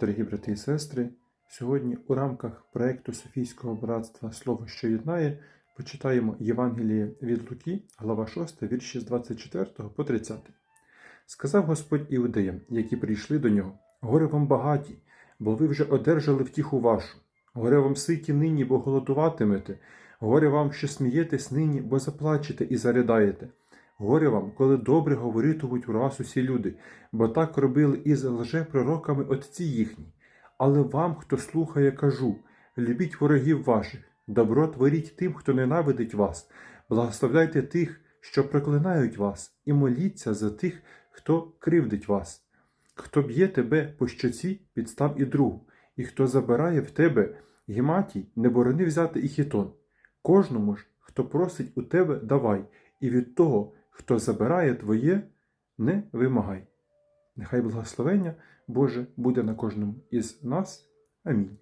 Дорогі брати і сестри, сьогодні у рамках проєкту Софійського братства Слово, що єднає, почитаємо Євангеліє від Луки, глава 6, вірші з 24 по 30. Сказав Господь іудеям, які прийшли до нього: Горе вам багаті, бо ви вже одержали втіху вашу. Горе вам ситі нині, бо голодуватимете. Горе вам, що смієтесь нині, бо заплачете і заридаєте. Горе вам, коли добре говоритимуть у вас усі люди, бо так робили із лжепророками отці їхні. Але вам, хто слухає, кажу: любіть ворогів ваших, добро творіть тим, хто ненавидить вас, благословляйте тих, що проклинають вас, і моліться за тих, хто кривдить вас. Хто б'є тебе по щоці, підстав і другу, і хто забирає в тебе гематій, не борони взяти і хітон. Кожному ж, хто просить у тебе, давай, і від того, хто забирає твоє, не вимагай. Нехай благословення Боже буде на кожному із нас. Амінь.